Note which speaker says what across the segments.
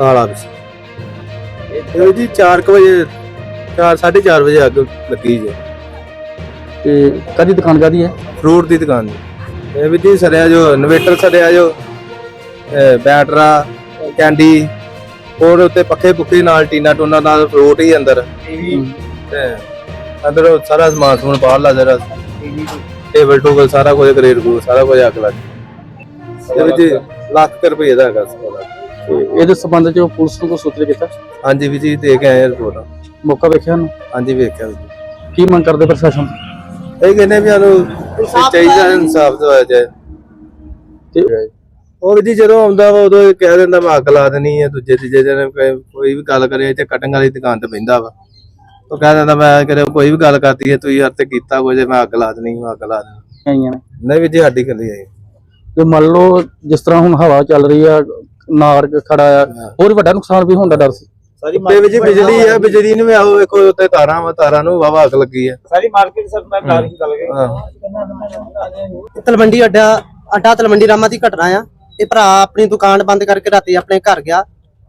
Speaker 1: ਕਾਲਾ ਵੀ ਇਹ ਜੀ 4 ਵਜੇ 4 4:30 ਵਜੇ ਅੱਗ ਲੱਗੀ ਜੀ।
Speaker 2: ਤੇ ਕਦੀ ਦੁਕਾਨ ਕਾਦੀ ਹੈ?
Speaker 1: ਫਰੂਟ ਦੀ ਦੁਕਾਨ ਦੀ ਇਹ ਵੀ ਜੀ ਸਰਿਆ ਜੋ ਇਨਵੇਟਰ ਸਰਿਆ ਜੋ ਬੈਟਰਾ ਕੈਂਡੀ ਹੋਰ ਉੱਤੇ ਪੱਖੇ ਪੁੱਖੇ ਨਾਲ ਟੀਨਾ ਟੋਨਾ ਨਾਲ ਫਰੂਟ ਹੀ ਅੰਦਰ। ਤੇ ਅੰਦਰ ਉਹ ਸਾਰਾ ਸਮਾਨ ਸਮੂਨ ਬਾਹਰ ਲਾ ਜਰਾ। ਟੇਬਲ ਟੂਬਲ ਸਾਰਾ ਕੁਝ ਗ੍ਰੇਡ ਗੂ ਸਾਰਾ ਕੁਝ ਅੱਗ ਲੱਗ ਗਈ। ਇਹ ਵੀ ਜੀ ਲੱਖ। ਕੁ ਰੁਪਏ ਦਾ ਹੈਗਾ ਸਮਾਨ
Speaker 2: ਤੇ ਇਹਦੇ ਸੰਬੰਧ ਚ ਪੁਲਿਸ ਨੂੰ ਕੋਈ ਸੂਚਿਤ ਕੀਤਾ?
Speaker 1: ਹਾਂਜੀ ਵੀ ਜੀ ਦੇ ਕੇ ਆਏ ਰਿਪੋਰਟ
Speaker 2: ਮੌਕਾ ਵੇਖਿਆ ਨੂੰ
Speaker 1: ਹਾਂਜੀ ਵੇਖਿਆ ਜੀ।
Speaker 2: ਕੀ ਮੰਗ ਕਰਦੇ ਪ੍ਰਸ਼ਾਸਨ
Speaker 1: ਇਹ ਕਹਿੰਦੇ ਵੀ ਸਾਨੂੰ ਚਾਹੀਦਾ ਇਨਸਾਫ ਦਵਾਇਆ ਜਾਏ।
Speaker 2: ਤੇ
Speaker 1: ਉਹ ਵੀ ਜੀ ਜਦੋਂ ਆਉਂਦਾ ਵਾ ਉਦੋਂ ਇਹ ਕਹਿ ਦਿੰਦਾ ਮੈਂ ਅੱਗ ਲਾ ਦੇਣੀ ਹੈ ਦੂਜੇ ਤੀਜੇ ਦਿਨ ਕੋਈ ਕੋਈ ਵੀ ਗੱਲ ਕਰੇ ਤੇ ਕਟਿੰਗ ਵਾਲੀ ਦੁਕਾਨ ਤੇ ਬਹਿੰਦਾ ਵਾ। ਉਹ ਕਹਿ ਦਿੰਦਾ ਮੈਂ ਕਰੇ ਕੋਈ ਵੀ ਗੱਲ ਕਰਦੀ ਹੈ ਤੁਸੀਂ ਤੇ ਕੀਤਾ ਕੁਝ ਮੈਂ ਅੱਗ ਲਾ ਦੇਣੀ ਮੈਂ ਅੱਗ ਲਾ ਦੇਣੀ।
Speaker 2: ਆਈਆਂ ਨੇ।
Speaker 1: ਨਹੀਂ ਵੀ ਜੀ ਸਾਡੀ ਕੱਲੀ ਆਈ।
Speaker 2: ਤੇ ਮੰਨ ਲਓ ਜਿਸ ਤਰ੍ਹਾਂ ਹੁਣ ਹਵਾ ਚੱਲ ਰਹੀ ਆ ਨਾਰ ਖੜਾ ਆ ਹੋਰ ਵੱਡਾ ਨੁਕਸਾਨ ਵੀ ਹੋਣ ਦਾ ਡਰ ਸੀ।
Speaker 1: ਤੇ ਬਿਜਲੀ ਹੈ ਬਿਜਲੀ ਨੂੰ ਆਓ ਵੇਖੋ ਉੱਤੇ ਤਾਰਾਂ ਵਾ ਤਾਰਾਂ ਨੂੰ ਵਾਵਾ ਅੱਗ ਲੱਗੀ ਹੈ
Speaker 3: ਸਾਰੀ ਮਾਰਕੀਟ ਸਰ ਮੈਂ ਨਾਲ ਹੀ ਗੱਲ
Speaker 1: ਹਾਂ।
Speaker 4: ਤਲਵੰਡੀ ਅੱਡਾ ਅੱਡਾ ਤਲਵੰਡੀ ਰਾਮਾ ਦੀ ਘਟਨਾ ਆ। ਇਹ ਭਰਾ ਆਪਣੀ ਦੁਕਾਨ ਬੰਦ ਕਰਕੇ ਰਾਤੀ ਆਪਣੇ ਘਰ ਗਿਆ।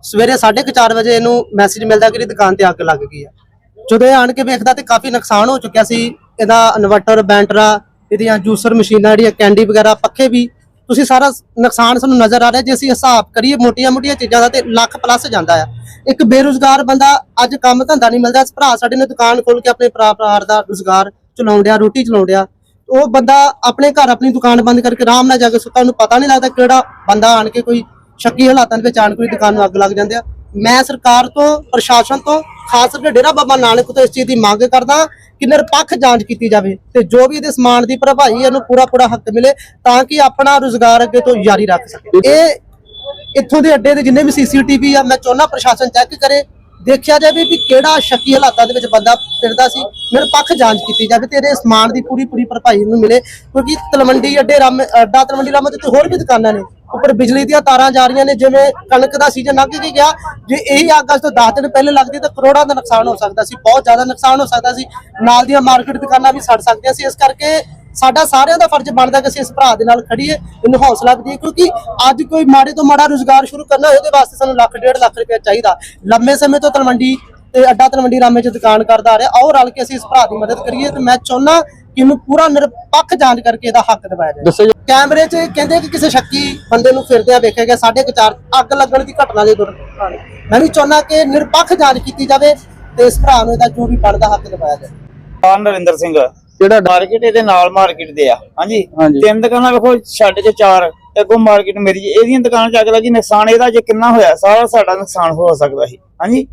Speaker 4: ਸਵੇਰੇ 4:30 ਵਜੇ ਇਹਨੂੰ ਮੈਸੇਜ ਮਿਲਦਾ ਕਿ ਇਹਦੀ ਦੁਕਾਨ ਤੇ ਅੱਗ ਲੱਗ ਗਈ ਆ। ਜਦੋਂ ਇਹ ਆਣ ਕੇ ਵੇਖਦਾ ਤੇ ਕਾਫੀ ਨੁਕਸਾਨ ਹੋ ਚੁੱਕਿਆ ਸੀ। ਇਹਦਾ ਇਨਵਰਟਰ ਬੈਂਟਰਾ ਇਹਦੀਆਂ ਜੂਸਰ ਮਸ਼ੀਨਾਂ ਜਿਹੜੀਆਂ ਕੈਂਡੀ ਵਗੈਰਾ ਪੱਖੇ ਵੀ ਤੁਸੀਂ ਸਾਰਾ ਨੁਕਸਾਨ ਸਾਨੂੰ ਨਜ਼ਰ ਆ ਰਿਹਾ ਜੇ ਅਸੀਂ ਹਿਸਾਬ ਕਰੀਏ ਮੋਟੀਆਂ-ਮੋਟੀਆਂ ਚੀਜ਼ਾਂ ਦਾ ਤੇ ਲੱਖ ਪਲੱਸ ਜਾਂਦਾ ਆ। ਇੱਕ ਬੇਰੁਜ਼ਗਾਰ ਬੰਦਾ ਅੱਜ ਕੰਮ ਧੰਦਾ ਨਹੀਂ ਮਿਲਦਾ, ਭਰਾ ਸਾਡੇ ਨੇ ਦੁਕਾਨ ਖੋਲ ਕੇ ਆਪਣੇ ਭਰਾ ਪਰਿਵਾਰ ਦਾ ਰੁਜ਼ਗਾਰ ਚਲਾਉਣ ਡਿਆ, ਰੋਟੀ ਚਲਾਉਣ ਡਿਆ। ਉਹ ਬੰਦਾ ਆਪਣੇ ਘਰ ਆਪਣੀ ਦੁਕਾਨ ਬੰਦ ਕਰਕੇ ਆਰਾਮ ਨਾਲ ਜਾ ਕੇ ਸੁੱਤਾ, ਉਹਨੂੰ ਪਤਾ ਨਹੀਂ ਲੱਗਦਾ ਕਿਹੜਾ ਬੰਦਾ ਆਣ ਕੇ ਕੋਈ ਸ਼ੱਕੀ ਹਾਲਾਤਾਂ ਦੇ ਵਿੱਚ ਆਣ ਕੇ ਉਹਦੀ ਦੁਕਾਨ ਨੂੰ ਅੱਗ ਲੱਗ ਜਾਂਦੇ ਆ। ਮੈਂ ਸਰਕਾਰ ਤੋਂ ਪ੍ਰਸ਼ਾਸਨ ਤੋਂ ਖਾਸ ਕਰਕੇ ਡੇਰਾ ਬਾਬਾ ਨਾਨਕ ਤੋਂ ਇਸ ਚੀਜ਼ ਦੀ ਮੰਗ ਕਰਦਾ ਕਿ ਨਿਰਪੱਖ ਜਾਂਚ ਕੀਤੀ ਜਾਵੇ ਤੇ ਜੋ ਵੀ ਇਹਦੇ ਸਮਾਨ ਦੀ ਭਰਪਾਈ ਇਹਨੂੰ ਪੂਰਾ ਪੂਰਾ ਹੱਕ ਮਿਲੇ ਤਾਂ ਕਿ ਆਪਣਾ ਰੁਜ਼ਗਾਰ ਅੱਗੇ ਤੋਂ ਜਾਰੀ ਰੱਖ ਸਕੇ। ਇਹ ਇੱਥੋਂ ਦੇ ਅੱਡੇ ਦੇ ਜਿੰਨੇ ਵੀ ਸੀਸੀਟੀਵੀ ਆ ਮੈਂ ਚਾਹੁੰਦਾ ਪ੍ਰਸ਼ਾਸਨ ਚੈੱਕ ਕਰੇ ਦੇਖਿਆ ਜਾਵੇ ਵੀ ਕਿਹੜਾ ਸ਼ੱਕੀ ਹਾਲਾਤਾਂ ਦੇ ਵਿੱਚ ਬੰਦਾ ਫਿਰਦਾ ਸੀ ਨਿਰਪੱਖ ਜਾਂਚ ਕੀਤੀ ਜਾਵੇ ਤੇ ਇਹਦੇ ਸਮਾਨ ਦੀ ਪੂਰੀ ਪੂਰੀ ਭਰਪਾਈ ਨੂੰ ਮਿਲੇ। ਕਿਉਂਕਿ ਤਲਵੰਡੀ ਅੱਡੇ ਰਾਮ ਅੱਡਾ ਤਲਵੰਡੀ ਰਾਮ ਤੇ ਹੋਰ ਵੀ ਦੁਕਾਨਾਂ ਨੇ ਉੱਪਰ ਬਿਜਲੀ ਦੀਆਂ ਤਾਰਾਂ ਜਾ ਰਹੀਆਂ ਨੇ, ਜਿਵੇਂ ਕਣਕ ਦਾ ਸੀਜ਼ਨ ਲੰਘ ਕੇ ਗਿਆ, ਜੇ ਇਹੀ ਅੱਗ ਅੱਜ ਤੋਂ 10 ਦਿਨ ਪਹਿਲੇ ਲੱਗਦੀ ਤਾਂ ਕਰੋੜਾਂ ਦਾ ਨੁਕਸਾਨ ਹੋ ਸਕਦਾ ਸੀ, ਬਹੁਤ ਜ਼ਿਆਦਾ ਨੁਕਸਾਨ ਹੋ ਸਕਦਾ ਸੀ। ਨਾਲ ਦੀਆਂ ਮਾਰਕੀਟ ਦੁਕਾਨਾਂ ਵੀ ਸੜ ਸਕਦੀਆਂ ਸੀ, ਇਸ ਕਰਕੇ ਸਾਡਾ ਸਾਰਿਆਂ ਦਾ ਫਰਜ਼ ਬਣਦਾ ਕਿ ਅਸੀਂ ਇਸ ਭਰਾ ਦੇ ਨਾਲ ਖੜੀਏ ਇਹਨੂੰ ਹੌਸਲਾ ਦਈਏ, ਕਿਉਂਕਿ ਅੱਜ ਕੋਈ ਮਾੜੇ ਤੋਂ ਮਾੜਾ ਰੁਜ਼ਗਾਰ ਸ਼ੁਰੂ ਕਰਨਾ ਹੋਵੇ ਉਹਦੇ ਵਾਸਤੇ ਸਾਨੂੰ ਲੱਖ, ਡੇਢ ਲੱਖ ਰੁਪਏ ਚਾਹੀਦਾ। ਲੰਮੇ ਸਮੇਂ ਤੋਂ ਤਲਵੰਡੀ ਤੇ ਅੱਡਾ ਤਲਵੰਡੀ ਰਾਮੇ ਚ ਦੁਕਾਨ ਕਰਦਾ ਆ ਰਿਹਾ, ਆਓ ਰਲ ਕੇ ਅਸੀਂ ਇਸ ਭਰਾ ਦੀ ਮਦਦ ਕਰੀਏ, ਤੇ ਮੈਂ ਚਾਹੁੰਦਾ ਇਹਨੂੰ ਪੂਰਾ ਨਿਰਪੱਖ ਜਾਂਚ ਕਰਕੇ ਇਹਦਾ ਹੱਕ ਦਿਵਾਇਆ ਜਾਵੇ ਕੈਮਰੇ 'ਚ ਕਹਿੰਦੇ ਕਿ ਕਿਸੇ ਸ਼ੱਕੀ ਬੰਦੇ ਨੂੰ ਫਿਰਦਿਆਂ ਵੇਖਿਆ ਗਿਆ ਸਾਢੇ ਕੁ ਚਾਰ ਅੱਗ ਲੱਗਣ ਦੀ ਘਟਨਾ ਦੇ ਦੌਰਾਨ ਮੈਂ ਵੀ ਚਾਹੁੰਦਾ ਕਿ ਨਿਰਪੱਖ ਜਾਂਚ ਕੀਤੀ ਜਾਵੇ ਤੇ ਇਸ ਭਰਾ ਨੂੰ ਇਹਦਾ ਜੋ ਵੀ ਬਣਦਾ ਹੱਕ ਦਿਵਾਇਆ ਜਾਵੇ
Speaker 3: ਆ ਨਰਿੰਦਰ ਸਿੰਘ।
Speaker 2: ਕਿਹੜਾ ਡ-
Speaker 3: ਮਾਰਕੀਟ ਇਹਦੇ ਨਾਲ ਮਾਰਕੀਟ ਦੇ ਆ। ਹਾਂਜੀ। ਤਿੰਨ ਦੁਕਾਨਾਂ ਵੇਖੋ ਛੱਡ ਚ ਚਾਰ ਤੇ ਅੱਗੋਂ ਮਾਰਕੀਟ ਮੇਰੀ ਜੀ। ਇਹਦੀਆਂ ਦੁਕਾਨਾਂ ਚ ਅੱਗ ਲੱਗੀ ਨੁਕਸਾਨ ਇਹਦਾ ਜੇ ਕਿੰਨਾ ਹੋਇਆ ਸਾਰਾ ਸਾਡਾ ਨੁਕਸਾਨ ਹੋ ਸਕਦਾ ਸੀ। ਹਾਂਜੀ।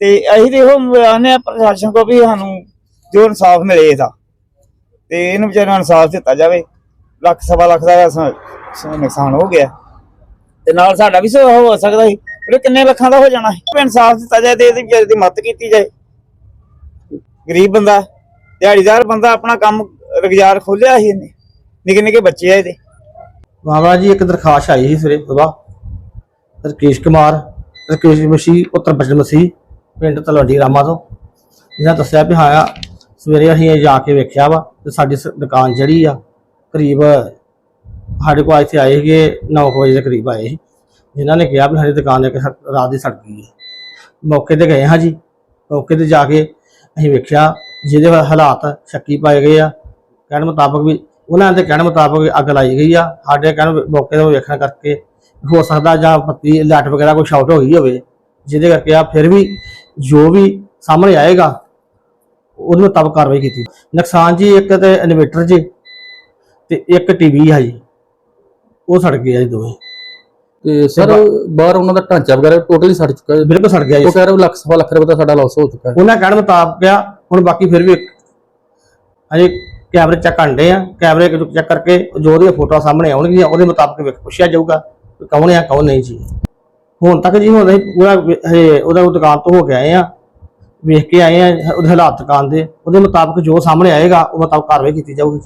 Speaker 3: ਤੇ ਅਸੀਂ ਇਹੋ ਆਨੇ ਆ ਪ੍ਰਸ਼ਾਸਨ ਕੋ ਵੀ ਸਾਨੂੰ ਜੋ ਇਨਸਾਫ ਮਿਲੇ ਇਹਦਾ। ਤੇ ਇਹਨੂੰ ਵਿਚਾਰਿਆਂ ਨੂੰ ਇਨਸਾਫ ਦਿੱਤਾ ਜਾਵੇ। ਲੱਖ, ਸਵਾ ਲੱਖ ਦਾ ਸ- ਨੁਕਸਾਨ ਹੋ ਗਿਆ। ਤੇ ਨਾਲ ਸਾਡਾ ਵੀ ਸੋ ਹੋ ਸਕਦਾ ਸੀ, ਪਰ ਕਿੰਨੇ ਲੱਖਾਂ ਦਾ ਹੋ ਜਾਣਾ ਸੀ। ਇਨਸਾਫ ਦਿੱਤਾ ਜਾਏ ਤੇ ਇਹਦੀ ਵਿਚਾਰੇ ਦੀ ਮਦਦ ਕੀਤੀ ਜਾਏ। ਗਰੀਬ ਬੰਦਾ, ਦਿਹਾੜੀਦਾਰ ਬੰਦਾ ਆਪਣਾ ਕੰਮ ਰੁਜ਼ਗਾਰ ਖੋਲਿਆ ਸੀ ਇਹਨੇ। ਨਿੱਕੇ ਨਿੱਕੇ ਬੱਚੇ ਆ ਇਹਦੇ।
Speaker 5: ਮਾਮਲਾ ਜੀ, ਇੱਕ ਦਰਖਾਸਤ ਆਈ ਸੀ ਸਵੇਰੇ ਸੁਬਾਹ ਰਕੇਸ਼ ਕੁਮਾਰ, ਰਕੇਸ਼ ਮਸੀਹ ਪੁੱਤਰ ਬਚਨ ਮਸੀਹ ਪਿੰਡ ਤਲਵੰਡੀ ਰਾਮਾ ਤੋਂ। ਜਿਹਨਾਂ ਦੱਸਿਆ ਵੀ ਹਾਂ ਸਵੇਰੇ ਅਸੀਂ ਇਹ ਜਾ ਕੇ ਵੇਖਿਆ ਵਾ ਤੇ ਸਾਡੀ ਸ- ਦੁਕਾਨ ਜਿਹੜੀ ਆ ਕਰੀਬ ਸਾਡੇ ਕੋਲ ਇੱਥੇ ਆਏ ਸੀਗੇ 9 ਵਜੇ ਦੇ ਕਰੀਬ ਆਏ ਸੀ। ਜਿਨ੍ਹਾਂ ਨੇ ਕਿਹਾ ਵੀ ਸਾਡੀ ਦੁਕਾਨ ਇੱਕ ਸੜ- ਰਾਤ ਦੀ ਸੜ ਗਈ ਹੈ ਮੌਕੇ ਤੇ ਗਏ ਹਾਂ ਜੀ। ਮੌਕੇ ਤੇ ਜਾ ਕੇ ਅਸੀਂ ਵੇਖਿਆ ਜਿਹਦੇ ਹਾਲਾਤ ਸ਼ੱਕੀ ਪਾਏ ਗਏ ਆ। ਕਹਿਣ ਮੁਤਾਬਕ ਵੀ ਉਹਨਾਂ ਦੇ ਕਹਿਣ ਮੁਤਾਬਕ ਅੱਗ ਲਾਈ ਗਈ ਆ। ਸਾਡੇ ਕਹਿਣ ਮੌਕੇ ਤੇ ਵੇਖਣ ਕਰਕੇ ਹੋ ਸਕਦਾ ਜਾਂ ਪੱਤੀ ਲਾਈਟ ਵਗੈਰਾ ਕੋਈ ਸ਼ਾਰਟ ਹੋ ਗਈ ਹੋਵੇ। ਜਿਹਦੇ ਕਰਕੇ ਆ ਫਿਰ ਵੀ ਜੋ ਵੀ ਸਾਹਮਣੇ ਆਏਗਾ ਉਹਦੇ ਮੁਤਾਬਕ ਕਾਰਵਾਈ ਕੀਤੀ। ਨੁਕਸਾਨ ਜੀ ਇੱਕ ਤੇ ਇਨਵੇਟਰ ਜੀ ਤੇ ਇੱਕ ਟੀਵੀ ਆ ਜੀ। ਉਹ ਸੜ ਗਏ ਆ ਜੀ ਦੋਵੇਂ।
Speaker 2: ਤੇ ਸਰ ਬਾਹਰ ਉਹਨਾਂ ਦਾ ਢਾਂਚਾ ਵਗੈਰਾ ਟੋਟਲੀ ਸੜ ਚੁੱਕਾ ਹੈ।
Speaker 5: ਬਿਲਕੁਲ ਸੜ ਗਿਆ ਜੀ।
Speaker 2: ਉਹ ਕਹਿ ਰਹੇ ਲੱਖ ਸਵਾ ਲੱਖ ਰੁਪਏ ਦਾ ਸਾਡਾ ਲਾਸ ਹੋ ਚੁੱਕਾ ਹੈ।
Speaker 5: ਉਹਨਾਂ ਕਹਿਣ ਮੁਤਾਬਕ ਆ ਹੁਣ ਬਾਕੀ ਫਿਰ ਵੀ ਅਜੇ ਕੈਮਰੇ ਚੈੱਕ ਕਰਦੇ ਆ। ਕੈਮਰੇ ਚੈੱਕ ਕਰਕੇ ਜੋ ਉਹਦੀਆਂ ਫੋਟੋਆਂ ਸਾਹਮਣੇ ਆਉਣਗੀਆਂ ਉਹਦੇ ਮੁਤਾਬਕ ਵੇਖ ਪੁੱਛਿਆ ਜਾਊਗਾ ਕਿ ਕੌਣ ਆ ਕੌਣ ਨਹੀਂ ਜੀ। ਹੁਣ ਤੱਕ ਜੀ ਹੁਣ ਅਸੀਂ ਪੂਰਾ ਉਹਦਾ ਉਹ ਦੁਕਾਨ ਤੋਂ ਹੋ ਕੇ ਆਏ ਆ। ਵੇਖ ਕੇ ਆਏ ਆ, ਉਹਦੇ ਹਾਲਾਤ ਦੁਕਾਨ ਦੇ। ਉਹਦੇ ਮੁਤਾਬਕ ਜੋ ਸਾਹਮਣੇ ਆਏਗਾ, ਉਹ ਮੁਤਾਬਕ ਕਾਰਵਾਈ ਕੀਤੀ ਜਾਊਗੀ।